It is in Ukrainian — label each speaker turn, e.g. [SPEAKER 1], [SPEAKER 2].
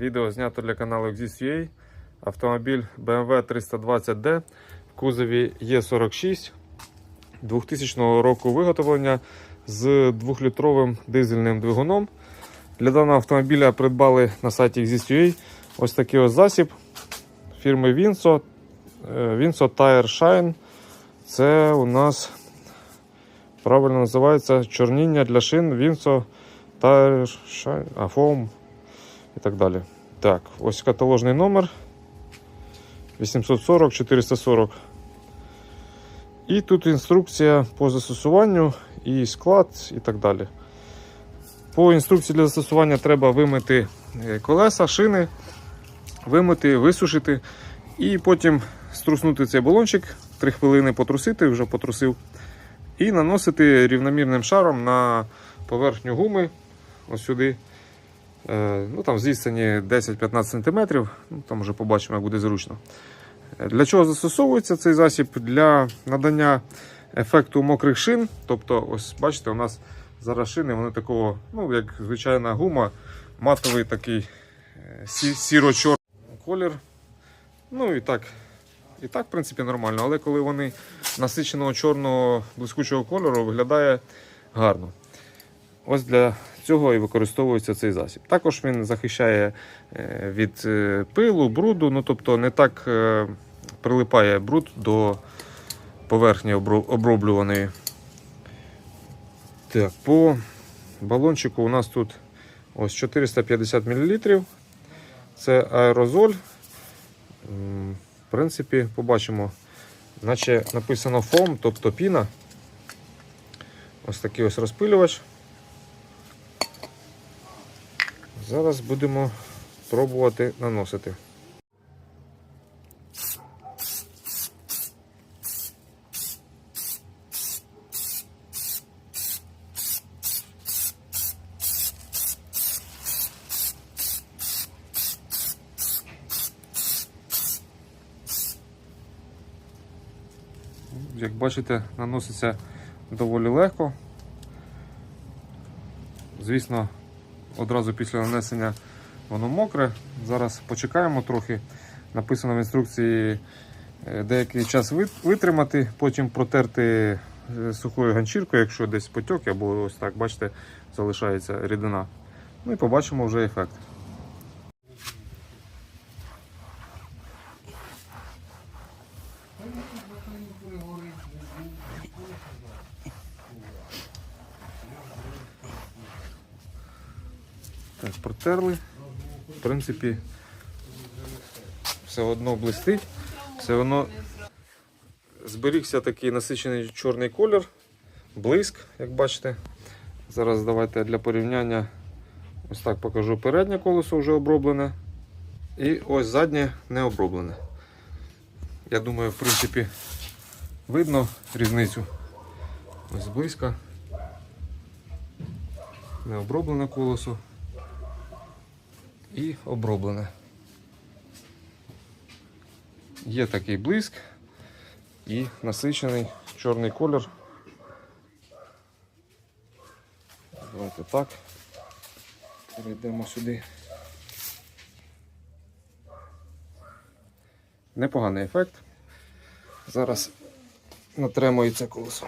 [SPEAKER 1] Відео знято для каналу Exist.ua. Автомобіль BMW 320D в кузові Е46 2000 року виготовлення з 2-літровим дизельним двигуном. Для даного автомобіля придбали на сайті Exist.ua ось такий ось засіб фірми Vinso. Е, Vinso Tire Shine. Це у нас правильно називається чорніння для шин Vinso Tire Shine, а, Foam і так далі. Так, ось каталожний номер 840 440. І тут інструкція по застосуванню і склад, і так далі. По інструкції для застосування треба вимити е, колеса, шини, вимити, висушити, і потім струснути цей балончик, 3 хвилини потрусити, вже потрусив, і наносити рівномірним шаром на поверхню гуми, ось сюди. Е, Ну, там відстані 10-15 см, ну, там вже побачимо, як буде зручно. Е, Для чого застосовується цей засіб? Для надання ефекту мокрих шин. Тобто, ось бачите, у нас зараз шини, вони такого, ну, як звичайна гума, матовий такий е, сіро-чорний колір. Ну і так, і так, в принципі, нормально. Але коли вони насиченого чорного блискучого кольору, виглядає гарно. Ось для цього і використовується цей засіб. Також він захищає е, від е, пилу, бруду, ну тобто не так е, прилипає бруд до поверхні оброблюваної. Так, по балончику у нас тут ось 450 мл. Це аерозоль. В принципі, побачимо, наче написано фом, тобто піна. Ось такий ось розпилювач. Зараз будемо пробувати наносити. Як бачите, наноситься доволі легко. Звісно, одразу після нанесення воно мокре. Зараз почекаємо трохи. Написано в інструкції е, деякий час витримати, потім протерти е, сухою ганчіркою, якщо десь потік, або ось так, бачите, залишається рідина. Ну і побачимо вже ефект. Так, протерли. В принципі, все одно блистить, все одно зберігся такий насичений чорний колір, блиск, як бачите. Зараз давайте для порівняння ось так покажу переднє колесо вже оброблене. І ось заднє не оброблене. Я думаю, в принципі, видно різницю. Ось близько. Не оброблене колесо і оброблене. Є такий блиск і насичений чорний колір. Давайте так. Перейдемо сюди. Непоганий ефект. Зараз це колесо.